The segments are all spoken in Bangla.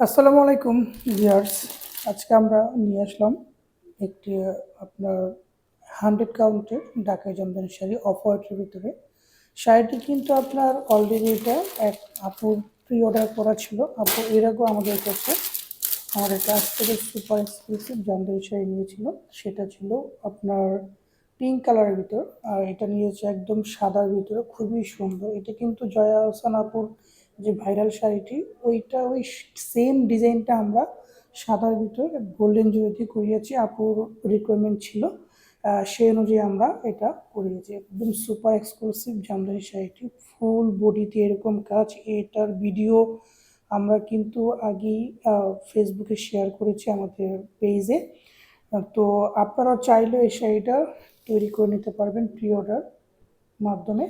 আসসালামু আলাইকুম ভিউয়ার্স আজকে আমরা নিয়ে আসলাম একটি আপনার হান্ড্রেড কাউন্টের ঢাকাই জামদানি শাড়ি অফ হোয়াইটের ভিতরে। শাড়িটি কিন্তু আপনার অলরেডি এটা এক আপুর প্রি অর্ডার করা ছিল। আপু এর আগেও আমাদের কাছে আমাদের কাছ থেকে সুপার এক্সক্লুসিভ জামদানি শাড়ি নিয়েছিল, সেটা ছিল আপনার পিঙ্ক কালারের ভিতর। আর এটা নিয়েছে একদম সাদার ভিতরে, খুবই সুন্দর। এটা কিন্তু জয়া হোসেন আপুর যে ভাইরাল শাড়িটি, ওইটা ওই সেম ডিজাইনটা আমরা সাদার ভিতর গোল্ডেন জুয়েতে করিয়েছি। আপুর রিকোয়ারমেন্ট ছিল। সেই অনুযায়ী আমরা এটা করিয়েছি। একদম সুপার এক্সক্লুসিভ জামদানি শাড়িটি ফুল বডিতে এরকম কাজ। এটার ভিডিও আমরা কিন্তু আগেই ফেসবুকে শেয়ার করেছি আমাদের পেজে তো আপনারা চাইলে এই শাড়িটা তৈরি করে নিতে পারবেন প্রি অর্ডার মাধ্যমে।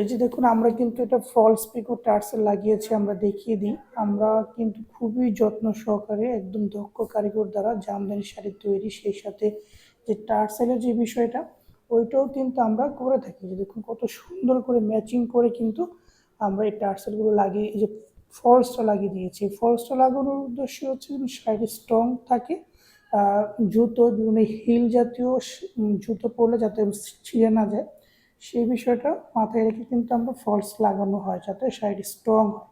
এই যে দেখুন, আমরা কিন্তু এটা ফলস পিকো টার্সেল লাগিয়েছি, আমরা দেখিয়ে দিই। আমরা কিন্তু খুবই যত্ন সহকারে, একদম দক্ষ কারিগর দ্বারা জামদানি শাড়ি তৈরি, সেই সাথে যে টার্সেলের যে বিষয়টা, ওইটাও কিন্তু আমরা করে থাকি। যে দেখুন, কত সুন্দর করে ম্যাচিং করে কিন্তু আমরা এই টার্সেলগুলো লাগিয়ে, এই যে ফলসটা লাগিয়ে দিয়েছি। ফলসটা লাগানোর উদ্দেশ্য হচ্ছে শাড়ি স্ট্রং থাকে জুতো, বিভিন্ন হিল জাতীয় জুতো পরলে যাতে ছিঁড়ে না যায়। সেই বিষয়টা মাথায় রেখে কিন্তু আমরা ফলস লাগানো হয়, যাতে শাড়িটি স্ট্রং হয়।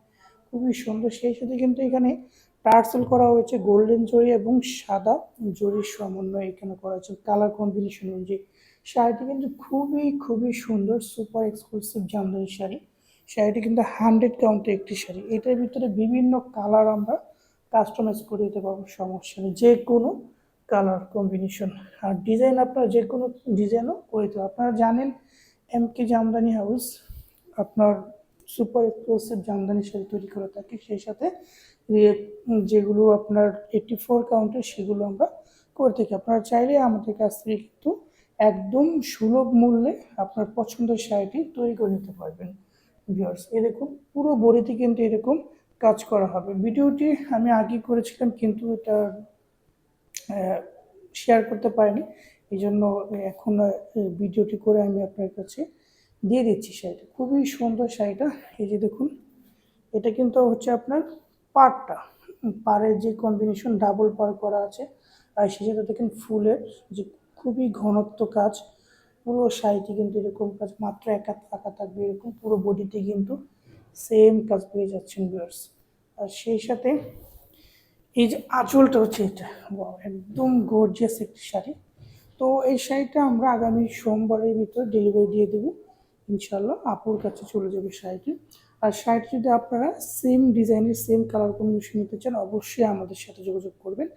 খুবই সুন্দর। সেই সাথে কিন্তু এখানে টার্সেল করা হয়েছে গোল্ডেন জরি এবং সাদা জরির সমন্বয় এখানে করা হয়েছে। কালার কম্বিনেশন অনুযায়ী। শাড়িটি কিন্তু খুবই খুবই সুন্দর সুপার এক্সক্লুসিভ জামদানি শাড়ি। শাড়িটি কিন্তু হান্ড্রেড কাউন্টের একটি শাড়ি। এটার ভিতরে বিভিন্ন কালার আমরা কাস্টমাইজ করে দিতে পারব, সমস্যা নেই। যে কোনো কালার কম্বিনেশন আর ডিজাইন আপনার যে কোনো ডিজাইনও করে দিতে আপনারা জানেন এম কে জামদানি হাউস, আপনার সুপার এক্সক্লুসিভ জামদানি শাড়ি তৈরি করে থাকে। সেই সাথে যেগুলো আপনার এইটি ফোর কাউন্টের সেগুলো আমরা করে থাকি। আপনারা চাইলে আমাদের কাছ থেকে কিন্তু একদম সুলভ মূল্যে আপনার পছন্দের শাড়িটি তৈরি করে নিতে পারবেন ভিউয়ার্স এরকম পুরো বডিতে কিন্তু এরকম কাজ করা হবে। ভিডিওটি আমি আগে করেছিলাম, কিন্তু এটা শেয়ার করতে পারিনি। এই জন্য এখন ভিডিওটি করে আমি আপনার কাছে দিয়ে দিচ্ছি শাড়িটা। খুবই সুন্দর শাড়িটা। এই যে দেখুন, এটা কিন্তু হচ্ছে আপনার পাড়টা। পাড়ের যে কম্বিনেশন ডাবল পার করা আছে, আর সাথে দেখেন ফুলের যে খুবই ঘনত্ব কাজ, পুরো শাড়িটি কিন্তু এরকম কাজ, মাত্র এক হাত থাকবে, এরকম পুরো বডিতে কিন্তু সেম কাজ পেয়ে যাচ্ছেন ভিউয়ার্স আর সেই সাথে এই যে আঁচলটা হচ্ছে এটা। একদম গর্জিয়াস একটি শাড়ি। তো এই শাড়িটা আমরা আগামী সোমবারের ভিতর ডেলিভারি দিয়ে দেবো। ইনশাল্লাহ আপুর কাছে চলে যাবে শাড়িটি। আর শাড়িটি যদি আপনারা সেম ডিজাইনের সেম কালার কম্বিনেশন নিতে চান, অবশ্যই আমাদের সাথে যোগাযোগ করবেন।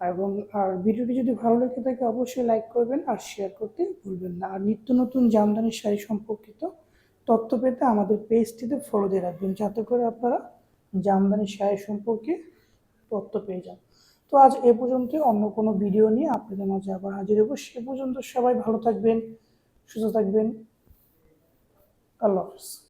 এবং আর ভিডিওটি যদি ভালো লেগে থাকে, অবশ্যই লাইক করবেন আর শেয়ার করতে ভুলবেন না। আর নিত্য নতুন জামদানি শাড়ি সম্পর্কিত তথ্য পেতে আমাদের পেজটিতে ফলো দিয়ে রাখবেন। যাতে করে আপনারা জামদানি শাড়ি সম্পর্কে তথ্য পেয়ে যান। তো আজ এ পর্যন্ত অন্য কোনো ভিডিও নিয়ে আপনাদের মাঝে আবার হাজির হব। সে পর্যন্ত সবাই ভালো থাকবেন, সুস্থ থাকবেন। আল্লাহ হাফিজ।